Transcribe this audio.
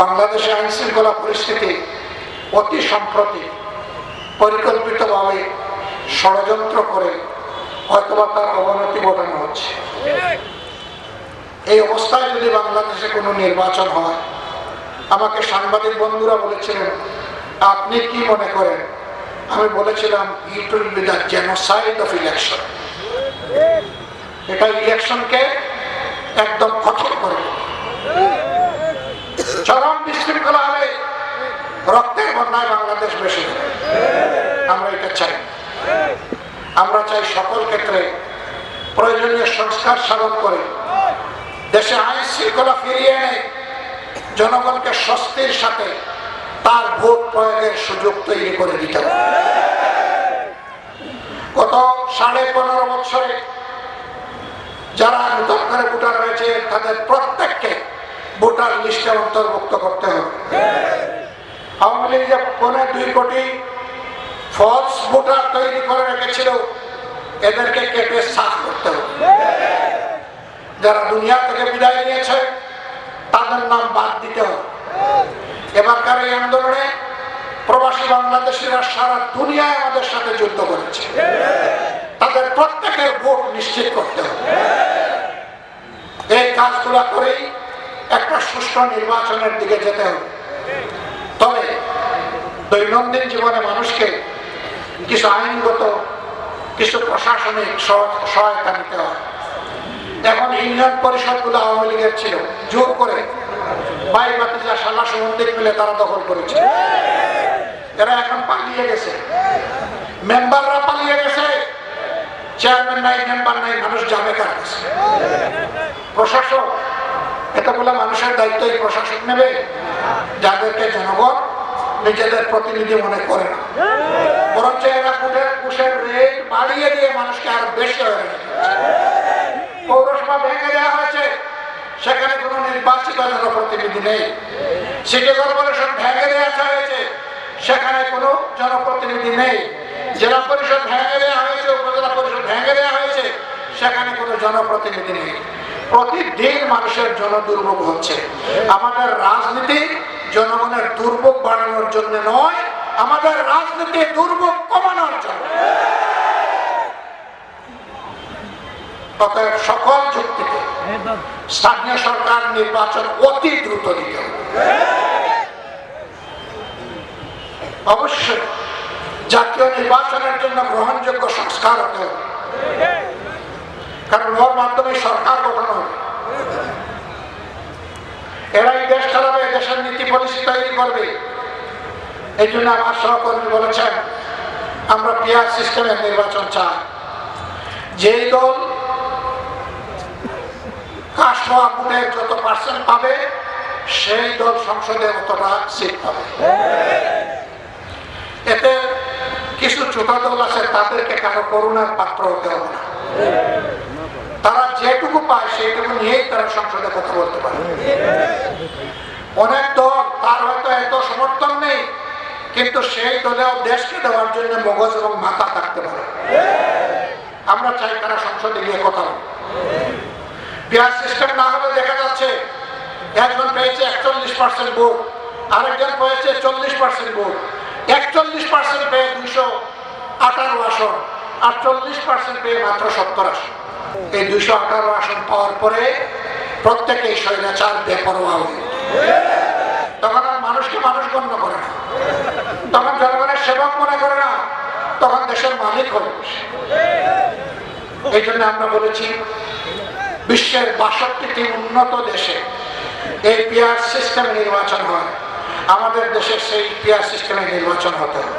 বাংলাদেশে আইন শৃঙ্খলা পরিস্থিতি অতি সম্প্রতি পরিকল্পিতভাবে ষড়যন্ত্র করে হয়তোবা তার অবনতি ঘটানো হচ্ছে। এই অবস্থায় যদি বাংলাদেশে কোনো নির্বাচন হয়, আমাকে সাংবাদিক বন্ধুরা বলেছিলেন, আপনি কি মনে করেন? আমি বলেছিলাম it will be the genocide of election এটা ইলেকশনকে একদম কঠোর করে দেবে। চরম বিশৃঙ্খলা হবে রক্তের বন্যায় বাংলাদেশ বেশি হবে। আমরা এটা চাই। আমরা চাই সকল ক্ষেত্রে প্রয়োজনীয় সংস্কার সাধন করে। দেশে আইন শৃঙ্খলা ফিরিয়ে এনে জনগণকে স্বস্তির সাথে তার ভোট প্রয়োগের সুযোগ তৈরি করে দিতে হবে। গত সাড়ে পনেরো বছরে যারা নতুন করে ভোটার রয়েছে তাদের প্রত্যেককে ভোটার লিস্টে অন্তর্ভুক্ত করতে হবে। আওয়ামী লীগ যে পৌনে দুই কোটি ফলস ভোটার তৈরি করে রেখেছিল। এদেরকে কেটে সাফ করতে যারা দুনিয়া থেকে বিদায় নিয়েছে, তাদের নাম বাদ দিতে হবে। এবারকার এই আন্দোলনে প্রবাসী বাংলাদেশিরা সারা দুনিয়ায় আমাদের সাথে যুদ্ধ করেছে। তাদের প্রত্যেকের ভোট নিশ্চিত করতে হবে। এই কাজগুলা করেই একটা সুষ্ঠু নির্বাচনের দিকে যেতে হবে। তবে দৈনন্দিন জীবনে মানুষকে কিছু আইনগত কিছু প্রশাসনিক সহ- সহায়তা নিতে হয়। এখন ইউনিয়ন পরিষদগুলো আওয়ামী লীগের ছিল, জোর করে বাই বাতিজা সালা সুমন্দির মিলে তারা দখল করেছে। এরা এখন পালিয়ে গেছে। মেম্বাররা পালিয়ে গেছে। চেয়ারম্যান নাই, মেম্বার নাই, মানুষ যাবে কার কাছে। প্রশাসক, এতগুলো মানুষের দায়িত্ব এই প্রশাসক নেবে। যাদেরকে জনগণ নিজেদের প্রতিনিধি মনে করে না। বরঞ্চ এরা কুটের কুশের রেট বাড়িয়ে দিয়ে মানুষকে আরও বেশি হয়ে পৌরসভা ভেঙে দেওয়া হয়েছে। সেখানে কোনো নির্বাচিত জনপ্রতিনিধি নেই। সিটি কর্পোরেশন ভেঙে দেওয়া হয়েছে। সেখানে কোনো জনপ্রতিনিধি নেই। জেলা পরিষদ ভেঙে দেওয়া হয়েছে, উপজেলা পরিষদ ভেঙে দেওয়া হয়েছে। সেখানে কোনো জনপ্রতিনিধি নেই। প্রতিদিন মানুষের জনদুর্ভোগ হচ্ছে। আমাদের রাজনীতি জনগণের দুর্ভোগ বাড়ানোর জন্য নয়, আমাদের রাজনীতি দুর্ভোগ কমানোর জন্য। সকল যুক্তিতে স্থানীয় সরকার নির্বাচন অতি দ্রুত দিতে অবশ্যই জাতীয় নির্বাচনের জন্য গ্রহণযোগ্য সংস্কার হতে হবে। কারণ ওর মাধ্যমে সরকার গঠন হবে। এরা এই দেশ চালাবে, দেশের নীতি পলিসি তৈরি করবে। এই জন্য আমার সহকর্মী বলেছেন, আমরা পিয়ার সিস্টেমের নির্বাচন চাই। যেই দল যত পার্সেন্ট পাবে, সেই দল সংসদে অতটা সিট পাবে। এতে কিছু ছোট দল আছে, তাদেরকে কারও করুণার পাত্র হবে না। তারা যেটুকু পায় সেইটুকু নিয়েই তারা সংসদে কথা বলতে পারে। অনেক দল, তার হয়তো এত সমর্থন নেই, কিন্তু সেই দলেও দেশকে দেওয়ার জন্য মগজ এবং মাথা থাকতে পারে। আমরা চাই তারা সংসদে গিয়ে কথা বলে পেয়ার সিস্টেম না হলে দেখা যাচ্ছে, একজন পেয়েছে একচল্লিশ পার্সেন্ট ভোট, আরেকজন পেয়েছে চল্লিশ পার্সেন্ট ভোট। একচল্লিশ পার্সেন্ট পেয়ে দুইশো আঠারো আসন আর চল্লিশ পার্সেন্ট পেয়ে মাত্র সত্তর আসন। এই দুইশো আঠারো আসন পাওয়ার পরে প্রত্যেকেই স্বৈরাচার বেপরোয়া হয়ে তখন আর মানুষকে মানুষ গণ্য করে না। তখন জনগণের সেবক মনে করে না, তখন দেশের মালিক হয়ে এই জন্য আমরা বলেছি, বিশ্বের বাষট্টিটি উন্নত দেশে এই পিয়ার সিস্টেমে নির্বাচন হয়। আমাদের দেশে সেই পিয়ার সিস্টেমে নির্বাচন হতে হবে।